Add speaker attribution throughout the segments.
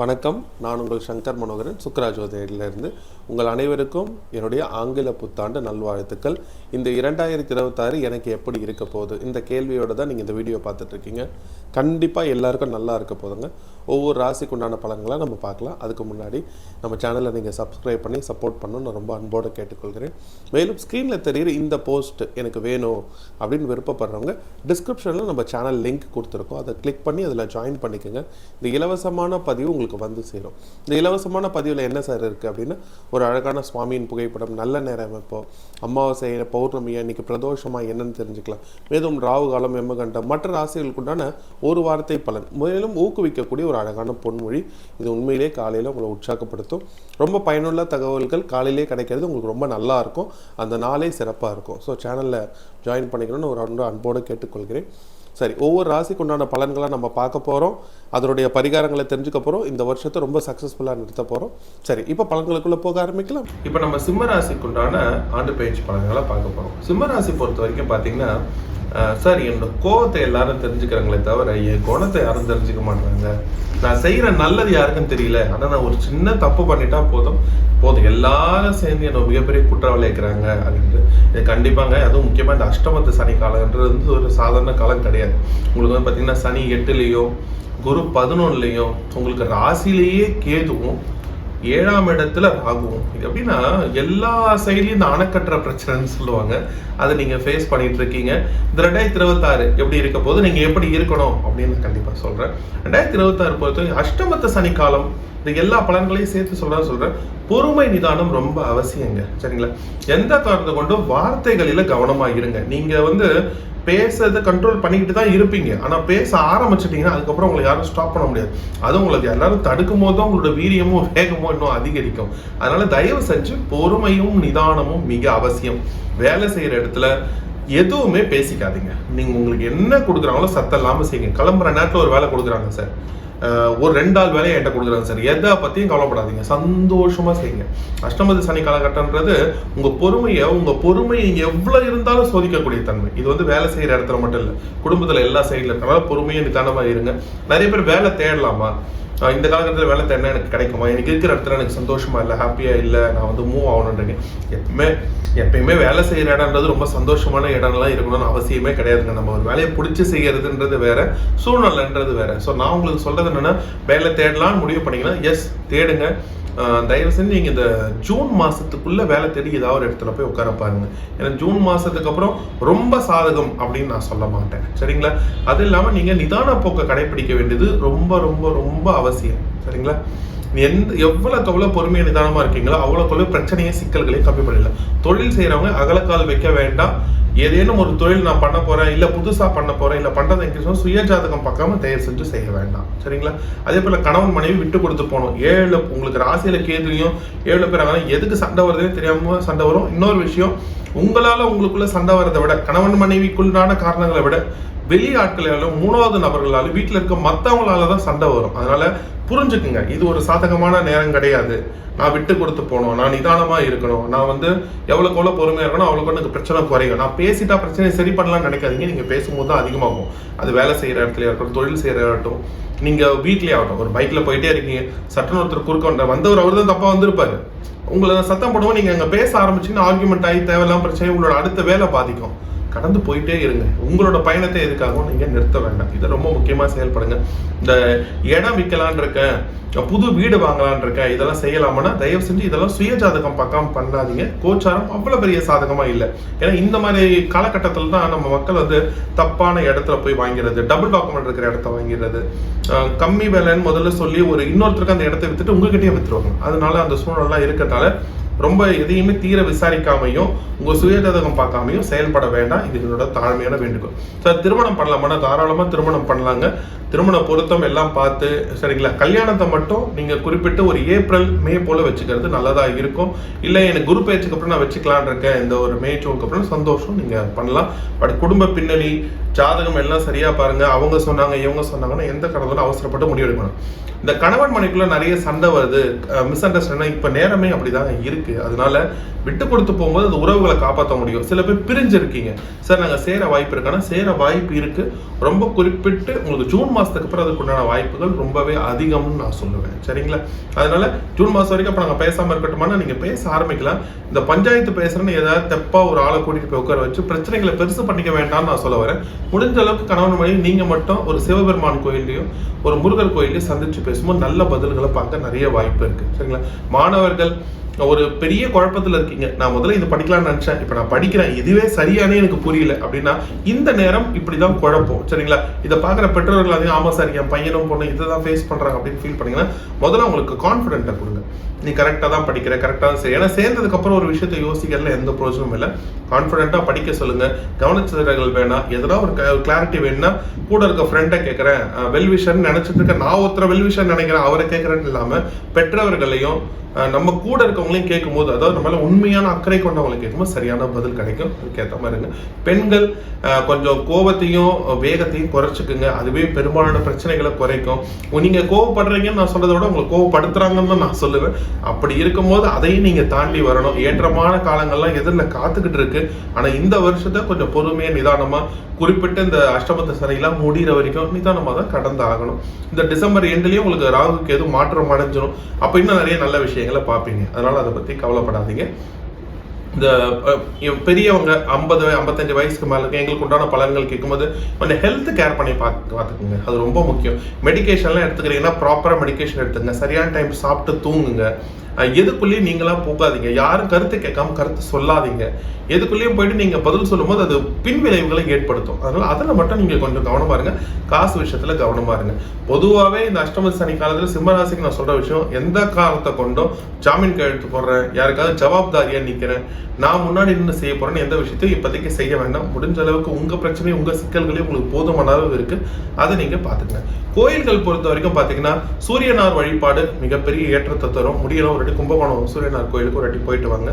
Speaker 1: வணக்கம். நான் உங்கள் சங்கர் மனோகரன் சுக்கராஜோதியிலிருந்து. உங்கள் அனைவருக்கும் என்னுடைய ஆங்கில புத்தாண்டு நல்வாழ்த்துக்கள். இந்த இரண்டாயிரத்தி இருபத்தாறு எனக்கு எப்படி இருக்க போகுது? இந்த கேள்வியோடு தான் நீங்கள் இந்த வீடியோ பார்த்துட்ருக்கீங்க கண்டிப்பாக எல்லாருக்கும் நல்லா இருக்க போதுங்க. ஒவ்வொரு ராசிக்கு உண்டான பலன்களை நம்ம பார்க்கலாம். அதுக்கு முன்னாடி நம்ம சேனலை நீங்கள் சப்ஸ்கிரைப் பண்ணி சப்போர்ட் பண்ணணும்னு நான் ரொம்ப அன்போடு கேட்டுக்கொள்கிறேன். மேலும் ஸ்க்ரீனில் தெரிகிற இந்த போஸ்ட் எனக்கு வேணும் அப்படின்னு விருப்பப்படுறவங்க டிஸ்கிரிப்ஷனில் நம்ம சேனல் லிங்க் கொடுத்துருக்கோம். அதை கிளிக் பண்ணி அதில் ஜாயின் பண்ணிக்கோங்க. இந்த இலவசமான பதிவு உங்களுக்கு வந்து சேரும். இந்த இலவசமான பதிவில் என்ன சார் இருக்குது அப்படின்னா ஒரு அழகான சுவாமியின் புகைப்படம் நல்ல நேரம் இப்போ அமாவாசை பௌர்ணமி இன்னைக்கு பிரதோஷமா என்னன்னு தெரிஞ்சுக்கலாம். மேலும் ராகு காலம் எம்மகண்டம் மற்ற ராசிகளுக்குண்டான ஒரு வார்த்தை பலன். மேலும் ஊக்குவிக்கக்கூடிய ஒரு அழகான பொன்மொழி இது உண்மையிலே காலையில் உங்களை உற்சாகப்படுத்தும். ரொம்ப பயனுள்ள தகவல்கள் காலையிலே கிடைக்கிறது உங்களுக்கு ரொம்ப நல்லா இருக்கும். அந்த நாளே சிறப்பாக இருக்கும். ஸோ சேனலில் ஜாயின் பண்ணிக்கணும்னு ஒரு அன்போடு கேட்டுக்கொள்கிறேன். சரி ஒவ்வொரு ராசிக்கு உண்டான பலன்களை நம்ம பார்க்க போகிறோம் அதனுடைய பரிகாரங்களை தெரிஞ்சுக்க போகிறோம் இந்த வருஷத்தை ரொம்ப சக்ஸஸ்ஃபுல்லாக நிறுத்த போகிறோம் சரி இப்போ பலன்களுக்குள்ளே போக ஆரம்பிக்கலாம். இப்போ நம்ம சிம்ம ராசிக்கு உண்டான ஆண்டு பயிற்சி பலன்களை பார்க்க போகிறோம் சிம்ம ராசி பொறுத்த வரைக்கும் பார்த்தீங்கன்னா சார் என்னோட கோவத்தை எல்லாரும் தெரிஞ்சுக்கிறாங்களே தவிர என் குணத்தை யாரும் தெரிஞ்சுக்க மாட்டாங்க நான் செய்கிற நல்லது யாருக்கும் தெரியல. ஆனால் நான் ஒரு சின்ன தப்பு பண்ணிட்டா போதும். போதும். எல்லாரும் சேர்ந்து என்னை மிகப்பெரிய குற்றவாளி இருக்கிறாங்க அப்படின்ட்டு. இது கண்டிப்பாங்க. அதுவும் முக்கியமாக இந்த அஷ்டமத்து சனி காலம்ன்றது வந்து ஒரு சாதாரண காலம் கிடையாது. உங்களுக்கு வந்து பார்த்தீங்கன்னா சனி எட்டுலேயோ குரு பதினொன்னுலையும் உங்களுக்கு ராசிலேயே கேதுவும் ஏழாம் இடத்துல ராகுவும் இது எப்படின்னா எல்லா சைட்லையும் இந்த அணைக்கட்டுற பிரச்சனைன்னு சொல்லுவாங்க. அதை நீங்க ஃபேஸ் பண்ணிட்டு இருக்கீங்க. இந்த ரெண்டாயிரத்தி இருபத்தாறு எப்படி இருக்க போது நீங்க எப்படி இருக்கணும் அப்படின்னு நான் கண்டிப்பா சொல்றேன். ரெண்டாயிரத்தி இருபத்தாறு பொறுத்தவரை அஷ்டமத்த சனிக்காலம் இந்த எல்லா பலன்களையும் சேர்த்து சொல்றேன் சொல்றேன். பொறுமை நிதானம் ரொம்ப அவசியங்க. சரிங்களா? எந்த காரணத்தை கொண்டும் வார்த்தைகளில கவனமா இருங்க. நீங்க வந்து பேசுறதை கண்ட்ரோல் பண்ணிக்கிட்டு தான் இருப்பீங்க. ஆனால் பேச ஆரம்பிச்சிட்டிங்கன்னா அதுக்கப்புறம் உங்களை யாரும் ஸ்டாப் பண்ண முடியாது. அது உங்களுக்கு எல்லாரும் தடுக்கும் போது தான் உங்களோட வீரியமும் வேகமும் இன்னும் அதிகரிக்கும். அதனால தயவு செஞ்சு பொறுமையும் நிதானமும் மிக அவசியம். வேலை செய்கிற இடத்துல எதுவுமே பேசிக்காதீங்க. நீங்கள் உங்களுக்கு என்ன கொடுக்குறாங்களோ சத்தம் இல்லாமல் செய்யுங்க. கிளம்புற நேரத்தில் ஒரு வேலை கொடுக்குறாங்க சார். ஒரு ரெண்டு ஆள் வேலையை என்கிட்ட கொடுக்குறாங்க சார். எதை பற்றியும் கவலைப்படாதீங்க. சந்தோஷமாக செய்யுங்க. அஷ்டமதி சனி காலகட்டன்றது உங்கள் பொறுமையை உங்கள் பொறுமை எவ்வளோ இருந்தாலும் சோதிக்கக்கூடிய தன்மை. இது வந்து வேலை செய்கிற இடத்துல மட்டும் இல்லை குடும்பத்தில் எல்லா சைடில் இருக்கனால பொறுமையை நிதானமாக இருங்க. நிறைய பேர் வேலை தேடலாமா? இந்த காலகட்டத்தில் வேலை தேடினா எனக்கு கிடைக்குமா? எனக்கு இருக்கிற இடத்துல எனக்கு சந்தோஷமா இல்லை ஹாப்பியா இல்லை நான் வந்து மூவ் ஆகணுன்றேன் எப்பவுமே எப்பயுமே வேலை செய்யற இடம்ன்றது ரொம்ப சந்தோஷமான இடம்லாம் இருக்கணும்னு அவசியமே கிடையாதுங்க. நம்ம ஒரு வேலையை பிடிச்சி செய்யறதுன்றது வேற சூழ்நிலைன்றது வேற. ஸோ நான் உங்களுக்கு சொல்றது என்னன்னா வேலை தேடலாம்னு முடிவு பண்ணீங்கன்னா எஸ் தேடுங்க. தயவு செஞ்சு நீங்கள் இந்த ஜூன் மாதத்துக்குள்ளே வேலை தேடி ஏதாவது ஒரு இடத்துல போய் உட்கார பாருங்க. ஏன்னா ஜூன் மாதத்துக்கு அப்புறம் ரொம்ப சாதகம் அப்படின்னு நான் சொல்ல மாட்டேன். சரிங்களா? அது இல்லாமல் நீங்கள் நிதான போக்கை கடைபிடிக்க வேண்டியது ரொம்ப ரொம்ப ரொம்ப அவசியம். சரிங்களா? எந்த எவ்வளோக்கு எவ்வளோ பொறுமையாக நிதானமாக இருக்கீங்களோ அவ்வளோக்கு அவ்வளோ பிரச்சனையும் சிக்கல்களையும் கம்மி பண்ணிடலாம். தொழில் செய்கிறவங்க அகலக்கால் வைக்க வேண்டாம். ஏதேனும் ஒரு தொழில் நான் பண்ண போறேன் இல்லை புதுசாக பண்ண போறேன் இல்லை பண்றதை எங்க சுய ஜாதகம் பார்க்காம தயவு செஞ்சு செய்ய வேண்டாம். சரிங்களா? அதே போல கணவன் மனைவி விட்டு கொடுத்து போகணும். ஏழு உங்களுக்கு ராசியில கேதுலையும் ஏழு பேர் எதுக்கு சண்டை வருதுன்னு தெரியாம சண்டை வரும். இன்னொரு விஷயம் உங்களால உங்களுக்குள்ள சண்டை வரதை விட கணவன் மனைவிக்குள்ளான காரணங்களை விட வெளியாட்களாலும் மூணாவது நபர்களாலும் வீட்டில் இருக்க மற்றவங்களால தான் சண்டை வரும். அதனால புரிஞ்சுக்குங்க இது ஒரு சாதகமான நேரம் கிடையாது. நான் விட்டு கொடுத்து போகணும் நான் நிதானமாக இருக்கணும். நான் வந்து எவ்வளோக்கு எவ்வளோ பொறுமையாக இருக்கணும் அவ்வளோக்கு எனக்கு பிரச்சனை குறையும். நான் பேசிட்டா பிரச்சனையை சரி பண்ணலாம்னு நினைக்காதீங்க. நீங்கள் பேசும்போது தான் அதிகமாகும். அது வேலை செய்கிற இடத்துல இருக்கட்டும் தொழில் செய்கிற இடட்டும் நீங்கள் வீட்லேயே ஆகட்டும். ஒரு பைக்கில் போயிட்டே இருக்கீங்க சட்டுன்னு ஒருத்தர் குறுக்க வந்த வந்தவர் அவர் தான் தப்பாக வந்திருப்பாரு. உங்களை சத்தம் போடுவோம் நீங்கள் அங்கே பேச ஆரம்பிச்சிங்கன்னா ஆர்குமெண்ட் ஆகி தேவையில்லாம பிரச்சனை உங்களோட அடுத்த வேலை பாதிக்கும். கடந்து போயிட்டே இருங்க. உங்களோட பயணத்தை எதுக்காகவும் நீங்கள் நிறுத்த வேண்டாம். இதை ரொம்ப முக்கியமாக செயல்படுங்க. இந்த இடம் விற்கலான் இருக்கேன் புது வீடு வாங்கலான் இருக்கேன் இதெல்லாம் செய்யலாமான்னா தயவு செஞ்சு இதெல்லாம் சுய ஜாதகம் பார்க்காம பண்ணாதீங்க. கோச்சாரம் அவ்வளோ பெரிய சாதகமாக இல்லை. ஏன்னா இந்த மாதிரி காலகட்டத்தில் தான் நம்ம மக்கள் வந்து தப்பான இடத்துல போய் வாங்கிறது டபுள் டாக்குமெண்ட் இருக்கிற இடத்த வாங்கிறது. கம்மி விலைன்னு முதல்ல சொல்லி ஒரு இன்னொருத்தருக்கு அந்த இடத்த வித்துட்டு உங்ககிட்டயே வித்துருவாங்க. அதனால அந்த சூழல்லாம் இருக்கிறதால ரொம்ப எதையுமே தீர விசாரிக்காமையும் உங்க சுயஜாதகம் பார்க்காமையும் செயல்பட வேண்டாம். இது என்னோட தாழ்மையான வேண்டுகோள். சார் திருமணம் பண்ணலாமான்னா தாராளமா திருமணம் பண்ணலாங்க. திருமண பொருத்தம் எல்லாம் பார்த்து சரிங்களா? கல்யாணத்தை மட்டும் நீங்க குறிப்பிட்டு ஒரு ஏப்ரல் மே போல வச்சுக்கிறது நல்லதா இருக்கும். இல்லை எனக்கு குரு பயிற்சிக்கு அப்புறம் நான் வச்சுக்கலான் இருக்கேன். இந்த ஒரு மே ஜூனுக்கு அப்புறம் சந்தோஷம் நீங்க பண்ணலாம். பட் குடும்ப பின்னணி ஜாதகம் எல்லாம் சரியா பாருங்க. அவங்க சொன்னாங்க இவங்க சொன்னாங்கன்னா எந்த கடவுளும் அவசரப்பட்டு முடிவெடுக்கணும். இந்த கணவன் மனைக்குள்ள நிறைய சண்டை வருது. மிஸ் அண்டர்ஸ்டாண்டிங் இப்ப நேரமே அப்படிதாங்க இருக்கு. இருக்குது அதனால விட்டு கொடுத்து போகும்போது அந்த உறவுகளை காப்பாற்ற முடியும். சில பேர் பிரிஞ்சிருக்கீங்க. சார் நாங்கள் சேர வாய்ப்பு இருக்கானா சேர வாய்ப்பு இருக்குது ரொம்ப குறிப்பிட்டு உங்களுக்கு ஜூன் மாதத்துக்கு அப்புறம் அதுக்குண்டான வாய்ப்புகள் ரொம்பவே அதிகம்னு நான் சொல்லுவேன். சரிங்களா? அதனால ஜூன் மாதம் வரைக்கும் அப்போ நாங்கள் பேசாமல் இருக்கட்டுமானா நீங்கள் பேச ஆரம்பிக்கலாம். இந்த பஞ்சாயத்து பேசுகிறேன்னு ஏதாவது தெப்பாக ஒரு ஆளை கூட்டிகிட்டு போய் உட்கார வச்சு பிரச்சனைகளை பெருசு பண்ணிக்க வேண்டாம்னு நான் சொல்ல வரேன். முடிஞ்ச அளவுக்கு கணவன் மணி நீங்கள் மட்டும் ஒரு சிவபெருமான் கோயில்லையும் ஒரு முருகர் கோயிலையும் சந்திச்சு பேசும்போது நல்ல பதில்களை பார்க்க நிறைய வாய்ப்பு இருக்குது சரிங்களா? மாணவர்கள் ஒரு பெரிய குழப்பத்தில் இருக்கீங்க. நான் முதல்ல இது படிக்கலாம்னு நினைச்சேன். இப்போ நான் படிக்கிறேன். இதுவே சரியானே எனக்கு புரியல. அப்படின்னா இந்த நேரம் இப்படிதான் குழப்பம். சரிங்களா? இதை பார்க்குற பெற்றோர்கள் அதிகம் ஆமா சார் என் பையனும் பொண்ணு இதை தான் ஃபேஸ் பண்றாங்க அப்படின்னு ஃபீல் பண்ணீங்கன்னா முதல்ல உங்களுக்கு கான்ஃபிடென்ட்டை கொடுங்க. நீ கரெக்டாக தான் படிக்கிற கரெக்டாக தான் சரி ஏன்னா சேர்ந்ததுக்கப்புறம் ஒரு விஷயத்தை யோசிக்கிறதுல எந்த பிரோஜனமும் இல்லை. கான்ஃபிடென்ட்டாக படிக்க சொல்லுங்கள் கவனச்சிதறல்கள் வேணாம். எதனா ஒரு கிளாரிட்டி வேணும்னா கூட இருக்க ஃப்ரெண்டை கேட்குறேன் வெல்விஷன் நினைச்சிட்டு இருக்க நான் ஒருத்தர் வெல்விஷன் நினைக்கிறேன் அவரை கேட்குறேன்னு இல்லாமல் பெற்றவர்களையும் நம்ம கூட இருக்கவங்களையும் கேட்கும்போது அதாவது நம்மளால உண்மையான அக்கறை கொண்டவங்களை கேட்கும்போது சரியான பதில் கிடைக்கும். அதுக்கேற்ற மாதிரி இருங்க. பெண்கள் கொஞ்சம் கோபத்தையும் வேகத்தையும் குறைச்சிக்குங்க. அதுவே பெரும்பாலான பிரச்சனைகளை குறைக்கும். நீங்கள் கோவப்படுறீங்கன்னு நான் சொல்கிறத விட உங்களை கோவப்படுத்துறாங்கன்னு தான் நான் சொல்லுவேன். அப்படி இருக்கும்போது அதையும் நீங்கள் தாண்டி வரணும். ஏற்றமான காலங்கள்லாம் எதிரில் காத்துக்கிட்டு இருக்கு. ஆனால் இந்த வருஷத்தை கொஞ்சம் பொறுமையாக நிதானமாக குறிப்பிட்ட இந்த அஷ்டமத்து சனிலாம் முடிகிற வரைக்கும் நிதானமாக தான் கடந்து ஆகணும் இந்த டிசம்பர் எண்ட்லேயும் உங்களுக்கு ராகுக்கு எதுவும் மாற்றம் அடைஞ்சிடும் அப்போ இன்னும் நிறைய நல்ல விஷயங்களை பார்ப்பீங்க. அதனால் அதை பற்றி கவலைப்படாதீங்க. இந்த பெரியவங்க ஐம்பது ஐம்பத்தஞ்சு வயசுக்கு மேலே இருக்க எங்களுக்கு உண்டான பலன்கள் கேட்கும்போது கொஞ்சம் ஹெல்த் கேர் பண்ணி பார்த்து பார்த்துக்குங்க அது ரொம்ப முக்கியம். மெடிக்கேஷன்லாம் எடுத்துக்கிறீங்கன்னா ப்ராப்பராக மெடிக்கேஷன் எடுத்துங்க. சரியான டைம் சாப்பிட்டு தூங்குங்க. எதுக்குள்ளேயும் நீங்களாம் போகாதீங்க. யாரும் கருத்து கேட்காம கருத்து சொல்லாதீங்க. எதுக்குள்ளேயும் போயிட்டு நீங்கள் பதில் சொல்லும்போது அது பின் விளைவுகளை ஏற்படுத்தும். அதனால் அதில் மட்டும் நீங்கள் கொஞ்சம் கவனமாக இருங்க. காசு விஷயத்தில் கவனமா இருங்க. பொதுவாகவே இந்த அஷ்டம சனி காலத்தில் சிம்மராசிக்கு நான் சொல்கிற விஷயம் எந்த காலத்தை கொண்டும் ஜாமீன் கையெழுத்து போடுறேன் யாருக்காவது ஜவாப்தாரியாக நிற்கிறேன் நான் முன்னாடி என்ன செய்ய போகிறேன்னு எந்த விஷயத்தையும் இப்போதைக்கு செய்ய வேண்டாம். முடிஞ்ச அளவுக்கு உங்கள் பிரச்சனையும் உங்கள் சிக்கல்களையும் உங்களுக்கு போதுமான அளவு இருக்குது அதை நீங்கள் பார்த்துக்கங்க. கோயில்கள் பொறுத்த வரைக்கும் பார்த்தீங்கன்னா சூரியனார் வழிபாடு மிகப்பெரிய ஏற்றத்தை தரும். முடியணும் ஒரு வாட்டி கும்பகோணம் சூரியனார் கோயிலுக்கு ஒரு வாட்டி போயிட்டு வாங்க.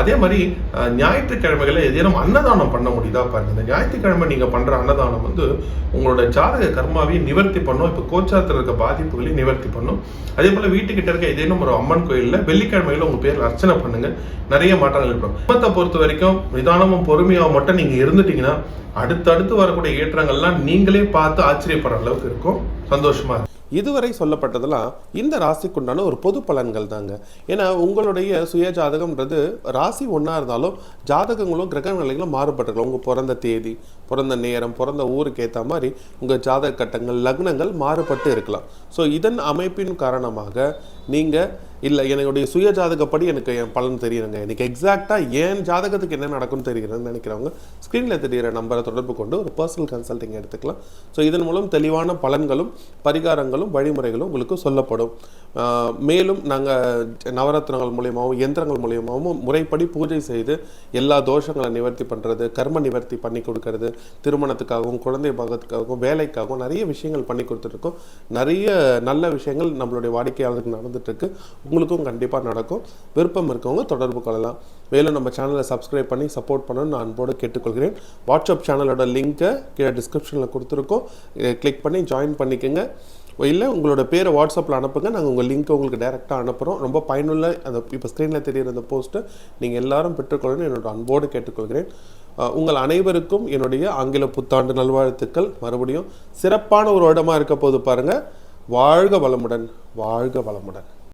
Speaker 1: அதே மாதிரி ஞாயிற்றுக்கிழமைகளை ஏதேனும் அன்னதானம் பண்ண முடியுதா பாருங்க. இந்த ஞாயிற்றுக்கிழமை நீங்கள் பண்ணுற அன்னதானம் வந்து உங்களோட ஜாதக கர்மாவையும் நிவர்த்தி பண்ணும். இப்போ கோச்சாரத்தில் இருக்க பாதிப்புகளையும் நிவர்த்தி பண்ணும். அதே போல் வீட்டுக்கிட்ட இருக்க ஏதேனும் ஒரு அம்மன் கோயிலில் வெள்ளிக்கிழமையில் உங்கள் பேரில் அர்ச்சனை பண்ணுங்க. நிறைய மாற்றங்கள் ஏற்படும். குடும்பத்தை பொறுத்த வரைக்கும் நிதானமும் பொறுமையாக மட்டும் நீங்கள் இருந்துட்டீங்கன்னா அடுத்தடுத்து வரக்கூடிய ஏற்றங்கள்லாம் நீங்களே பார்த்து ஆச்சரியப்படுற அளவுக்கு இருக்கும். சந்தோஷமா
Speaker 2: இதுவரை சொல்லப்பட்டதெல்லாம் இந்த ராசிக்குண்டான ஒரு பொது பலன்கள் தாங்க. ஏன்னா உங்களுடைய சுய ஜாதகம்ன்றது ராசி ஒன்றா இருந்தாலும் ஜாதகங்களும் கிரக நிலைகளும் மாறுபட்டிருக்கலாம். உங்கள் பிறந்த தேதி பிறந்த நேரம் பிறந்த ஊருக்கு ஏற்ற மாதிரி உங்கள் ஜாதக கட்டங்கள் லக்னங்கள் மாறுபட்டு இருக்கலாம். ஸோ இதன் அமைப்பின் காரணமாக நீங்கள் இல்லை என்னுடைய சுய ஜாதகப்படி எனக்கு என் பலன் தெரியணுங்க எனக்கு எக்ஸாக்டாக ஏன் ஜாதகத்துக்கு என்ன நடக்கும்னு தெரிகிறேன்னு நினைக்கிறவங்க ஸ்க்ரீனில் தெரிகிற நம்பரை தொடர்பு கொண்டு ஒரு பர்சனல் கன்சல்டிங் எடுத்துக்கலாம். ஸோ இதன் மூலம் தெளிவான பலன்களும் பரிகாரங்களும் வழிமுறைகளும் உங்களுக்கு சொல்லப்படும். மேலும் நாங்கள் நவரத்னங்கள் மூலியமாகவும் எந்திரங்கள் மூலியமாகவும் முறைப்படி பூஜை செய்து எல்லா தோஷங்களை நிவர்த்தி பண்ணுறது கர்ம நிவர்த்தி பண்ணி கொடுக்கறது திருமணத்துக்காகவும் குழந்தை பாகத்துக்காகவும் வேலைக்காகவும் நிறைய விஷயங்கள் பண்ணி கொடுத்துருக்கோம் நிறைய நல்ல விஷயங்கள் நம்மளுடைய வாடிக்கையாளருக்கு நடந்துகிட்ருக்கு உங்களுக்கும் கண்டிப்பாக நடக்கும். விருப்பம் இருக்கவங்க தொடர்பு கொள்ளலாம். மேலும் நம்ம சேனலை சப்ஸ்கிரைப் பண்ணி சப்போர்ட் பண்ணணும்னு நான் அன்போடு கேட்டுக்கொள்கிறேன். வாட்ஸ்அப் சேனலோட லிங்க்கை கீழே டிஸ்கிரிப்ஷனில் கொடுத்துருக்கோம். கிளிக் பண்ணி ஜாயின் பண்ணிக்கோங்க. இல்லை உங்களோட பேரை வாட்ஸ்அப்பில் அனுப்புங்க. நாங்கள் உங்கள் லிங்க்கை உங்களுக்கு டைரெக்டாக அனுப்புகிறோம் ரொம்ப பயனுள்ள அந்த இப்போ ஸ்க்ரீனில் தெரியிற அந்த போஸ்ட்டை நீங்கள் எல்லாரும் பெற்றுக்கொள்ளணும்னு என்னோட அன்போடு கேட்டுக்கொள்கிறேன். உங்கள் அனைவருக்கும் என்னுடைய ஆங்கில புத்தாண்டு நல்வாழ்த்துக்கள். மறுபடியும் சிறப்பான ஒரு வருடமாக இருக்க போது பாருங்கள் வாழ்க வளமுடன் வாழ்க வளமுடன்.